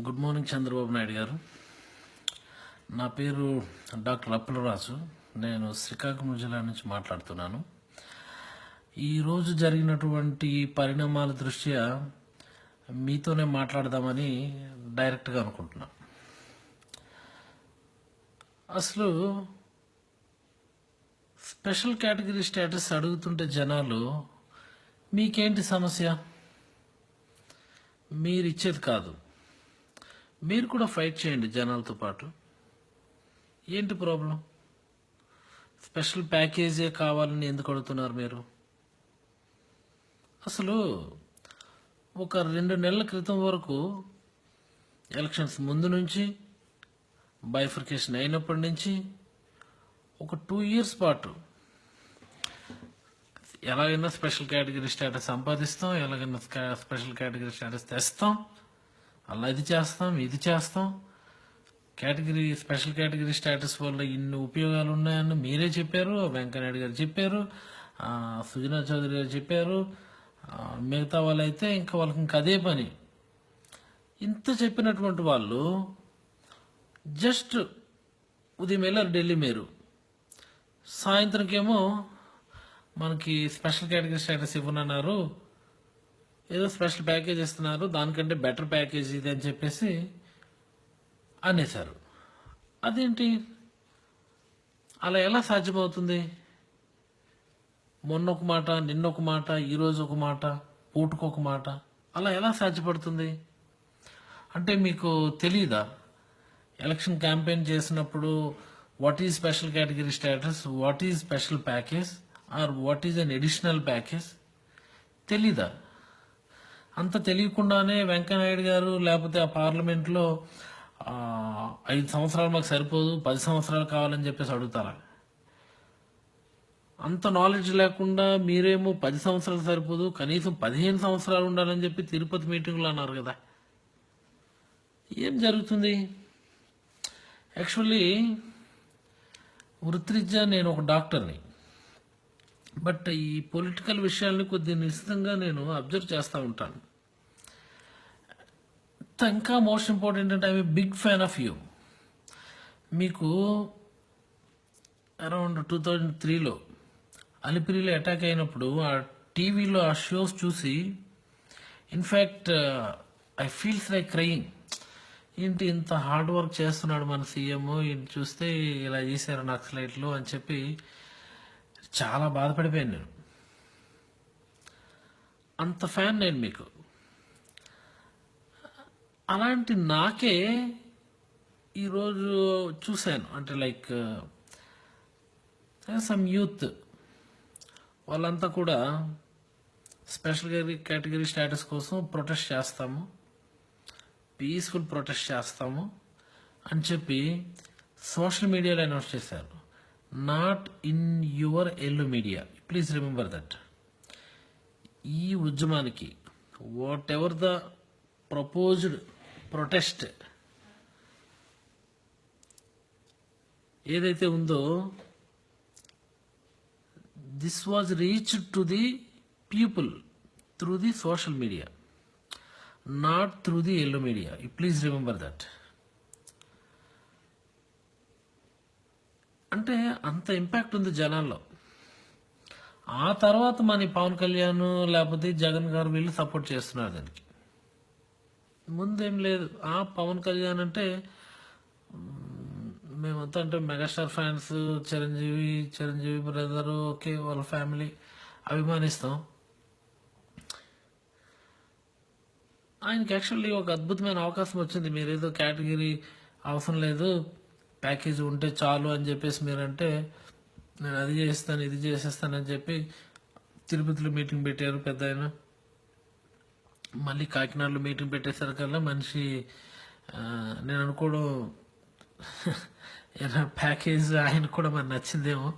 Good morning Chandrababu Naidu గారు. నా పేరు డాక్టర్ అప్పులరాజు. నేను శ్రీకాకుళం జిల్లా నుంచి మాట్లాడుతున్నాను. ఈరోజు జరిగినటువంటి పరిణామాల దృష్ట్యా మీతోనే మాట్లాడదామని డైరెక్ట్గా అనుకుంటున్నాను అసలు స్పెషల్ కేటగిరీ స్టేటస్ అడుగుతుంటే జనాలు మీకేంటి సమస్య? మీరు ఇచ్చేది కాదు. మీరు కూడా ఫైట్ చేయండి జనాలతో పాటు. ఏంటి ప్రాబ్లం స్పెషల్ ప్యాకేజే కావాలని ఎందుకు అడుగుతున్నారు మీరు? అసలు ఒక రెండు నెలల క్రితం వరకు ఎలక్షన్స్ ముందు నుంచి బైఫర్కేషన్ అయినప్పటి నుంచి ఒక టూ ఇయర్స్ పాటు ఎలాగైనా స్పెషల్ కేటగిరీ స్టేటస్ సంపాదిస్తాం ఎలాగైనా స్పెషల్ కేటగిరీ స్టేటస్ తెస్తాం. అలా ఇది చేస్తాం ఇది చేస్తాం. కేటగిరీ స్పెషల్ కేటగిరీ స్టేటస్ వల్ల ఇన్ని ఉపయోగాలు ఉన్నాయని మీరే చెప్పారు వెంకయ్యనాయుడు గారు చెప్పారు సుజనా చౌదరి గారు చెప్పారు. మిగతా వాళ్ళైతే ఇంకా వాళ్ళకి ఇంకా అదే పని. ఇంత చెప్పినటువంటి వాళ్ళు జస్ట్ ఉదయం వెళ్ళారు ఢిల్లీ మీరు. సాయంత్రంకేమో మనకి స్పెషల్ కేటగిరీ స్టేటస్ ఇవ్వనన్నారు. ఏదో స్పెషల్ ప్యాకేజ్ ఇస్తున్నారు దానికంటే బెటర్ ప్యాకేజ్ ఇది అని చెప్పేసి అనేశారు. అదేంటి? అలా ఎలా సాధ్యమవుతుంది? మొన్న ఒక మాట నిన్న ఒక మాట ఈరోజు ఒక మాట పూటకొక మాట అలా ఎలా సాధ్యపడుతుంది? అంటే మీకు తెలియదా ఎలక్షన్ క్యాంపెయిన్ చేసినప్పుడు what is special category status what is special package or what is an additional package తెలీదా? అంత తెలియకుండానే వెంకయ్యనాయుడు గారు లేకపోతే ఆ పార్లమెంట్లో ఐదు సంవత్సరాలు మాకు సరిపోదు పది సంవత్సరాలు కావాలని చెప్పేసి అడుగుతారా? అంత నాలెడ్జ్ లేకుండా మీరేమో పది సంవత్సరాలు సరిపోదు కనీసం పదిహేను సంవత్సరాలు ఉండాలని చెప్పి తిరుపతి మీటింగ్లో అన్నారు కదా. ఏం జరుగుతుంది? యాక్చువల్లీ వృత్తిరీత్యా నేను ఒక డాక్టర్ని బట్ ఈ పొలిటికల్ విషయాల్ని కొద్దిగా నిశ్చితంగా నేను అబ్జర్వ్ చేస్తూ ఉంటాను. ఇంకా మోస్ట్ ఇంపార్టెంట్ అంటే I big fan of you. మీకు అరౌండ్ టూ థౌజండ్ త్రీలో అలిపిరిలో అటాక్ అయినప్పుడు ఆ టీవీలో ఆ షోస్ చూసి in fact I feels like crying. ఏంటి ఇంత హార్డ్ వర్క్ చేస్తున్నాడు మన సీఎం? ఈయన చూస్తే ఇలా చేశారు నక్సలైట్లు అని చెప్పి చాలా బాధపడిపోయాను నేను. అంత ఫ్యాన్ నేను మీకు. అలాంటి నాకే ఈరోజు చూశాను. అంటే లైక్ uh, సమ్ యూత్ వాళ్ళంతా కూడా స్పెషల్ కేటగిరీ స్టేటస్ కోసం ప్రొటెస్ట్ చేస్తాము. పీస్ఫుల్ ప్రొటెస్ట్ చేస్తాము అని చెప్పి సోషల్ మీడియాలో అనౌన్స్ చేశారు. Not in your yellow media please remember that ఈ ఉద్యమానికి whatever the proposed protest ఏదైతే ఉందో this was reach to the people through the social media not through the yellow media please remember that అంటే అంత impact ఉంది జనాల్లో. ఆ తర్వాత మన పవన్ కళ్యాణ్ లేకపోతే జగన్ గారు వీళ్ళు సపోర్ట్ చేస్తున్నారు దానికి ముందేం లేదు. ఆ పవన్ కళ్యాణ్ అంటే మేమంతా అంటే megastar fans Chiranjeevi Chiranjeevi brother okay వాళ్ళ ఫ్యామిలీ అభిమానిస్తాం. ఆయనకి యాక్చువల్లీ ఒక అద్భుతమైన అవకాశం వచ్చింది. మీరేదో కేటగిరీ అవసరం లేదు. ప్యాకేజ్ ఉంటే చాలు అని చెప్పేసి మీరంటే నేను అది చేస్తాను ఇది చేసేస్తానని చెప్పి తిరుపతిలో మీటింగ్ పెట్టారు పెద్ద ఆయన. మళ్ళీ కాకినాడలో మీటింగ్ పెట్టేసరికల్లా మనిషి నేను అనుకోవడం ఏదైనా ప్యాకేజ్ ఆయన కూడా మరి నచ్చిందేమో.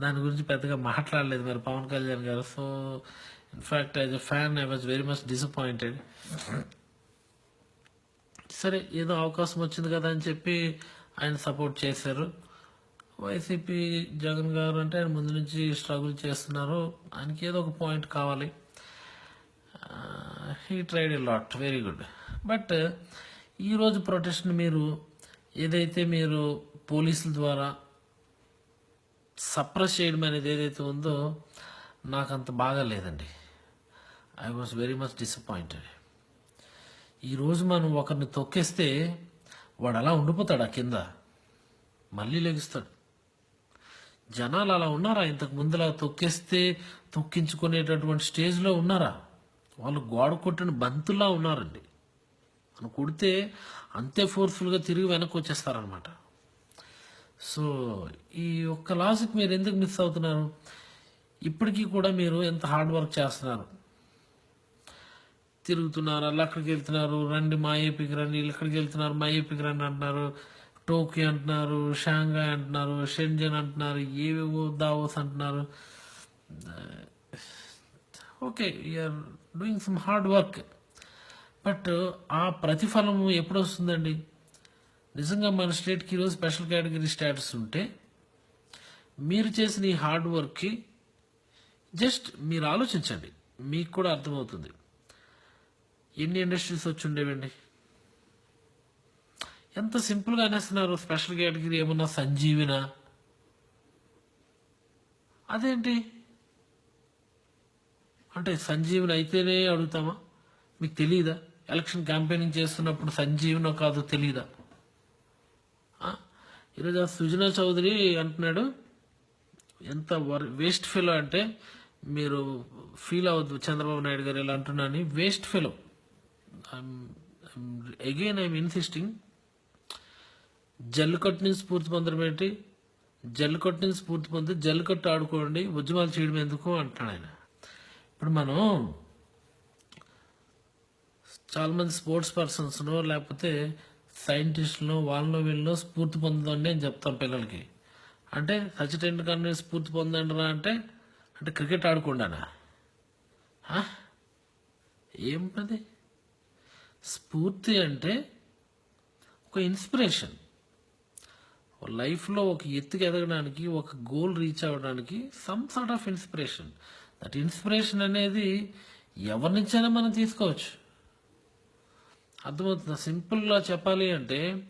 దాని గురించి పెద్దగా మాట్లాడలేదు మరి పవన్ కళ్యాణ్ గారు. So in fact as a fan I was very much disappointed సరే ఏదో అవకాశం వచ్చింది కదా అని చెప్పి ఆయన సపోర్ట్ చేశారు. వైసీపీ జగన్ గారు అంటే ఆయన ముందు నుంచి స్ట్రగుల్ చేస్తున్నారు. ఆయనకి ఏదో ఒక పాయింట్ కావాలి. He tried a lot very good but ఈరోజు ప్రొటెస్ట్ని మీరు ఏదైతే మీరు పోలీసుల ద్వారా సప్రెస్ చేయడం అనేది ఏదైతే ఉందో నాకు అంత బాగా లేదండి. I was very much disappointed ఈరోజు మనం ఒకరిని తొక్కేస్తే వాడు అలా ఉండిపోతాడు ఆ కింద. మళ్ళీ లెగుస్తాడు. జనాలు అలా ఉన్నారా? ఇంతకు ముందులా తొక్కేస్తే తొక్కించుకునేటటువంటి స్టేజ్లో ఉన్నారా? వాళ్ళు గోడ కొట్టిన బంతులా ఉన్నారండి. మనం కొడితే అంతే ఫోర్స్ఫుల్గా తిరిగి వెనక్కి వచ్చేస్తారనమాట సో ఈ ఒక్క లాజిక్ మీరు ఎందుకు మిస్ అవుతున్నారు? ఇప్పటికీ కూడా మీరు ఎంత హార్డ్ వర్క్ చేస్తున్నారు? తిరుగుతున్నారు వాళ్ళు అక్కడికి వెళ్తున్నారు రండి మా ఏపీకి రండి వీళ్ళు ఇక్కడికి వెళ్తున్నారు మా ఏపీకి రండి అంటున్నారు టోక్యో అంటున్నారు షాంఘాయ్ అంటున్నారు షెంజన్ అంటున్నారు ఏవేవో దావోస్ అంటున్నారు. Okay you're doing some hard work but ఆ ప్రతిఫలము ఎప్పుడు వస్తుందండి నిజంగా మన స్టేట్కి ఈరోజు స్పెషల్ కేటగిరీ స్టేటస్ ఉంటే మీరు చేసిన ఈ హార్డ్ వర్క్కి జస్ట్ మీరు ఆలోచించండి మీకు కూడా అర్థమవుతుంది. ఎన్ని ఇండస్ట్రీస్ వచ్చి ఉండేవండి ఎంత సింపుల్గా అనేస్తున్నారు. స్పెషల్ కేటగిరీ ఏమన్నా సంజీవిన? అదేంటి? అంటే సంజీవిని అయితేనే అడుగుతామా? మీకు తెలియదా ఎలక్షన్ క్యాంపెయినింగ్ చేస్తున్నప్పుడు సంజీవనో కాదో తెలియదా ఈరోజు ఆ సుజనా చౌదరి అంటున్నాడు ఎంత వేస్ట్ ఫెలో అంటే మీరు ఫీల్ అవ్వద్దు చంద్రబాబు నాయుడు గారు ఇలా అంటున్నాను waste fellow. Again I'm insisting Jallikattu నుంచి స్ఫూర్తి పొందడం ఏంటి? జల్లికట్టుని నుంచి స్ఫూర్తి పొంది జల్లికట్టు ఆడుకోండి ఉద్యమాలు చేయడం ఎందుకు అంటున్నాడు ఆయన. ఇప్పుడు మనం చాలా మంది స్పోర్ట్స్ పర్సన్స్ను లేకపోతే సైంటిస్టులను వాళ్ళను వీళ్ళను స్ఫూర్తి పొందండి అని చెప్తాం పిల్లలకి. అంటే సచిన్ టెండూల్కర్ని స్ఫూర్తి పొందండి రా అంటే? అంటే క్రికెట్ ఆడుకుండానా? ఆ? ఏం పది స్ఫూర్తి అంటే ఒక ఇన్స్పిరేషన్. లైఫ్లో ఒక ఎత్తుకు ఎదగడానికి ఒక గోల్ రీచ్ అవ్వడానికి some sort of inspiration. That inspiration అనేది ఎవరి నుంచైనా మనం తీసుకోవచ్చు. అర్థమవుతుంది? సింపుల్గా చెప్పాలి అంటే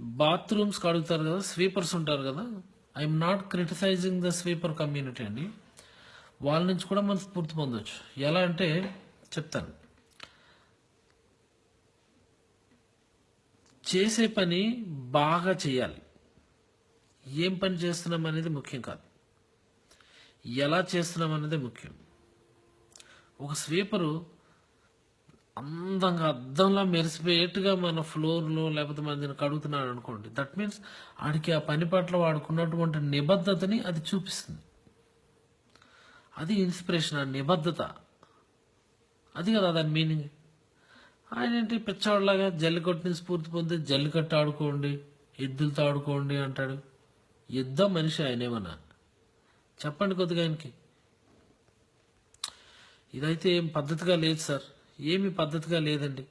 బాత్రూమ్స్ కడుగుతారు కదా స్వీపర్స్ ఉంటారు కదా. I'm not criticising the sweeper community అండి. వాళ్ళ నుంచి కూడా మనం స్ఫూర్తి పొందవచ్చు ఎలా అంటే చెప్తాను. చేసే పని బాగా చేయాలి. ఏం పని చేస్తున్నాం అనేది ముఖ్యం కాదు. ఎలా చేస్తున్నాం అనేది ముఖ్యం. ఒక స్వీపరు అందంగా అద్దంలా మెరిసిపోయేట్టుగా మన ఫ్లోర్లో లేకపోతే మన దీన్ని కడుగుతున్నాడు అనుకోండి. దట్ మీన్స్ ఆడికి ఆ పని పట్ల వాడుకున్నటువంటి నిబద్ధతని అది చూపిస్తుంది. అది ఇన్స్పిరేషన్ ఆ నిబద్ధత. అది కదా దాని మీనింగ్. ఆయన ఏంటి? పిచ్చవాళ్ళలాగా జల్లికట్టుని స్ఫూర్తి పొంది జల్లికట్టు ఆడుకోండి ఎద్దులతో ఆడుకోండి అంటాడు. ఎద్దో మనిషి ఆయనేమన్నా చెప్పండి కొద్దిగా ఆయనకి. ఇదైతే ఏం పద్ధతిగా లేదు సార్. ఏమి పద్ధతిగా లేదండి.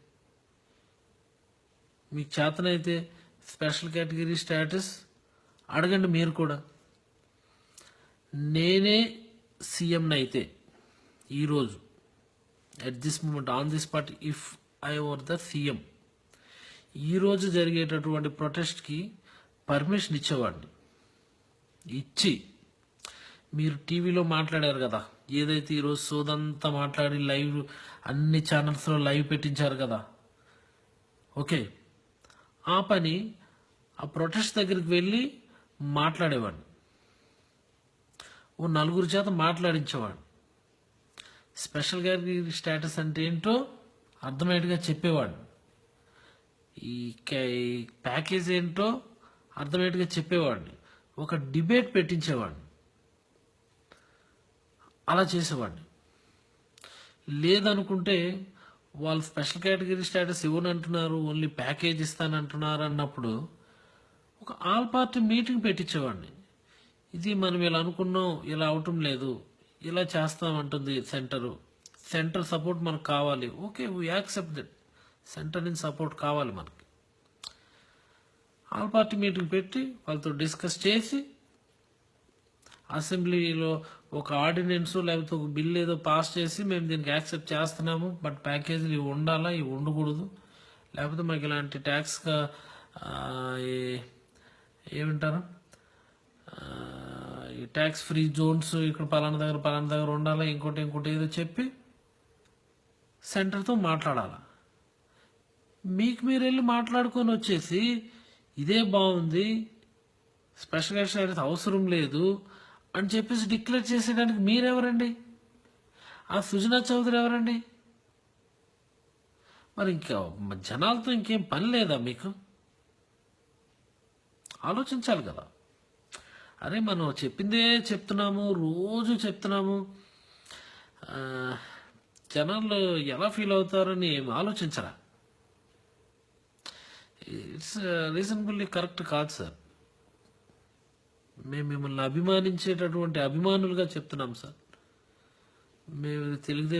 మీకు చేతనైతే స్పెషల్ కేటగిరీ స్టేటస్ అడగండి మీరు కూడా. నేనే సీఎంని అయితే ఈరోజు at this moment on this part if I were the CM ఈరోజు జరిగేటటువంటి ప్రొటెస్ట్కి పర్మిషన్ ఇచ్చేవాడిని. ఇచ్చి మీరు టీవీలో మాట్లాడారు కదా ఏదైతే ఈరోజు సోదంతా మాట్లాడి లైవ్ అన్ని ఛానల్స్లో లైవ్ పెట్టించారు కదా. ఓకే. ఆ పని ఆ ప్రొటెస్ట్ దగ్గరికి వెళ్ళి మాట్లాడేవాడిని. ఓ నలుగురు చేత మాట్లాడించేవాడు స్పెషల్ గారి స్టేటస్ అంటే ఏంటో అర్థమయ్యేట్టుగా చెప్పేవాడు ఈ ఈ ప్యాకేజ్ ఏంటో అర్థమయ్యేట్టుగా చెప్పేవాడిని ఒక డిబేట్ పెట్టించేవాడిని అలా చేసేవాడిని లేదనుకుంటే వాళ్ళు స్పెషల్ కేటగిరీ స్టేటస్ ఇవ్వనంటున్నారు ఓన్లీ ప్యాకేజ్ ఇస్తానంటున్నారు అన్నప్పుడు ఒక ఆల్ పార్టీ మీటింగ్ పెట్టించేవాడిని. ఇది మనం ఇలా అనుకున్నాం ఇలా అవటం లేదు ఇలా చేస్తామంటుంది సెంటరు. సెంటర్ సపోర్ట్ మనకు కావాలి. Okay we accept that centre నుంచి సపోర్ట్ కావాలి మనకి. ఆల్ పార్టీ మీటింగ్ పెట్టి వాళ్ళతో డిస్కస్ చేసి అసెంబ్లీలో ఒక ఆర్డినెన్స్ లేకపోతే ఒక బిల్ ఏదో పాస్ చేసి మేము దీనికి యాక్సెప్ట్ చేస్తున్నాము బట్ ప్యాకేజీలు ఇవి ఉండాలా? ఇవి ఉండకూడదు. లేకపోతే మాకు ఇలాంటి ట్యాక్స్గా ఏమంటారు? ఈ ట్యాక్స్ ఫ్రీ జోన్స్ ఇక్కడ పలానా దగ్గర పలానా దగ్గర ఉండాలి? ఇంకోటి ఇంకోటి ఏదో చెప్పి సెంటర్తో మాట్లాడాలి? మీకు మీరు వెళ్ళి మాట్లాడుకొని వచ్చేసి ఇదే బాగుంది స్పెషల్ స్టేటస్ అవసరం లేదు అని చెప్పేసి డిక్లేర్ చేసేయడానికి మీరెవరండి? ఆ సుజనా చౌదరి ఎవరండి? మరి ఇంకా జనాలతో ఇంకేం పని లేదా మీకు? ఆలోచించాలి కదా. అరే మనం చెప్పిందే చెప్తున్నాము రోజు చెప్తున్నాము. జనాలు ఎలా ఫీల్ అవుతారని ఏం ఆలోచించరా? ఇట్స్ రీజనబుల్లీ కరెక్ట్ కాదు సార్. మేము మిమ్మల్ని అభిమానించేటటువంటి అభిమానులుగా చెప్తున్నాం సార్. మేము తెలుగుదేశం